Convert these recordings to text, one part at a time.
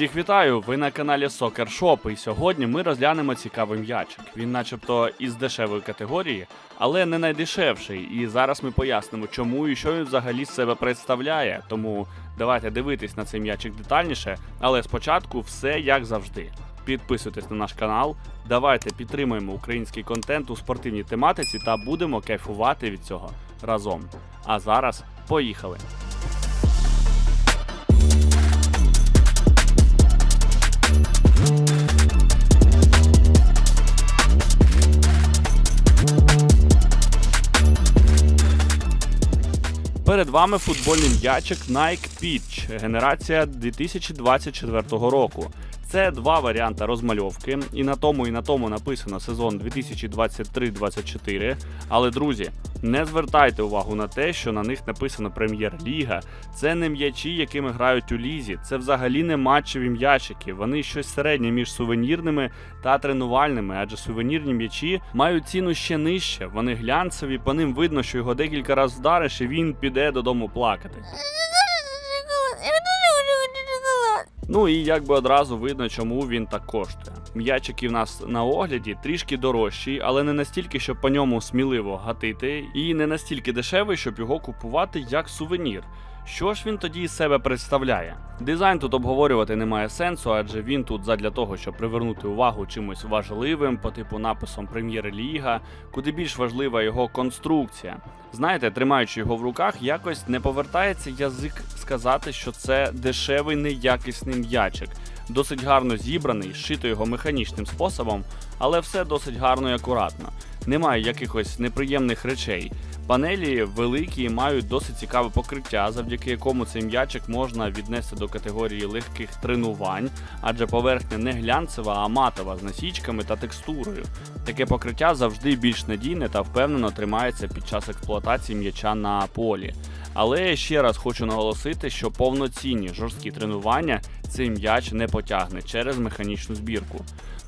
Всіх вітаю! Ви на каналі Soccer Shop, і сьогодні ми розглянемо цікавий м'ячик. Він, начебто, із дешевої категорії, але не найдешевший. І зараз ми пояснимо, чому і що він взагалі з себе представляє. Тому давайте дивитись на цей м'ячик детальніше. Але спочатку все як завжди. Підписуйтесь на наш канал, давайте підтримуємо український контент у спортивній тематиці та будемо кайфувати від цього разом. А зараз поїхали! Перед вами футбольний м'ячик Nike Pitch, генерація 2024 року. Це два варіанти розмальовки, і на тому, і на тому написано сезон 2023-24. Але друзі, не звертайте увагу на те, що на них написано Прем'єр-ліга. Це не м'ячі, якими грають у лізі. Це взагалі не матчеві м'ячики. Вони щось середнє між сувенірними та тренувальними, адже сувенірні м'ячі мають ціну ще нижче. Вони глянцеві, по ним видно, що його декілька разів вдариш, і він піде додому плакати. Ну і якби одразу видно, чому він так коштує. М'ячики в нас на огляді трішки дорожчий, але не настільки, щоб по ньому сміливо гатити, і не настільки дешевий, щоб його купувати як сувенір. Що ж він тоді із себе представляє? Дизайн тут обговорювати немає сенсу, адже він тут задля того, щоб привернути увагу чимось важливим, по типу написом Прем'єр-ліга, куди більш важлива його конструкція. Знаєте, тримаючи його в руках, якось не повертається язик сказати, що це дешевий неякісний м'ячик. Досить гарно зібраний, зшито його механічним способом, але все досить гарно і акуратно. Немає якихось неприємних речей. Панелі великі і мають досить цікаве покриття, завдяки якому цей м'ячик можна віднести до категорії легких тренувань, адже поверхня не глянцева, а матова з насічками та текстурою. Таке покриття завжди більш надійне та впевнено тримається під час експлуатації м'яча на полі. Але ще раз хочу наголосити, що повноцінні жорсткі тренування цей м'яч не потягне через механічну збірку.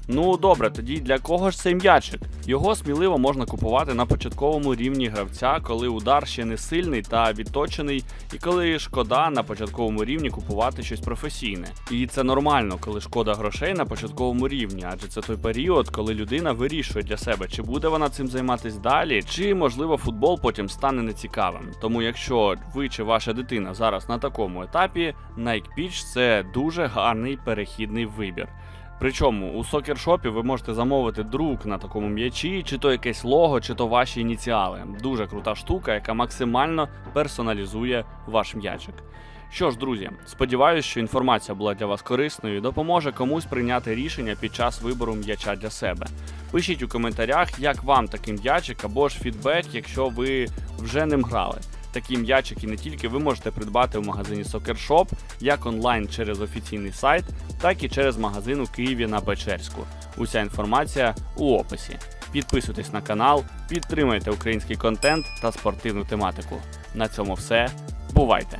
Ну добре, тоді для кого ж цей м'ячик? Його сміливо можна купувати на початковому рівні гравця, коли удар ще не сильний та відточений, і коли шкода на початковому рівні купувати щось професійне. І це нормально, коли шкода грошей на початковому рівні, адже це той період, коли людина вирішує для себе, чи буде вона цим займатися далі, чи можливо футбол потім стане нецікавим. Тому якщо ви чи ваша дитина зараз на такому етапі, Nike Peach – це дуже гарний перехідний вибір. Причому у сокершопі ви можете замовити друк на такому м'ячі, чи то якесь лого, чи то ваші ініціали. Дуже крута штука, яка максимально персоналізує ваш м'ячик. Що ж, друзі, сподіваюся, що інформація була для вас корисною і допоможе комусь прийняти рішення під час вибору м'яча для себе. Пишіть у коментарях, як вам такий м'ячик або ж фідбек, якщо ви вже ним грали. Такі м'ячики не тільки ви можете придбати в магазині Soccer Shop, як онлайн через офіційний сайт, так і через магазин у Києві на Печерську. Уся інформація у описі. Підписуйтесь на канал, підтримуйте український контент та спортивну тематику. На цьому все. Бувайте!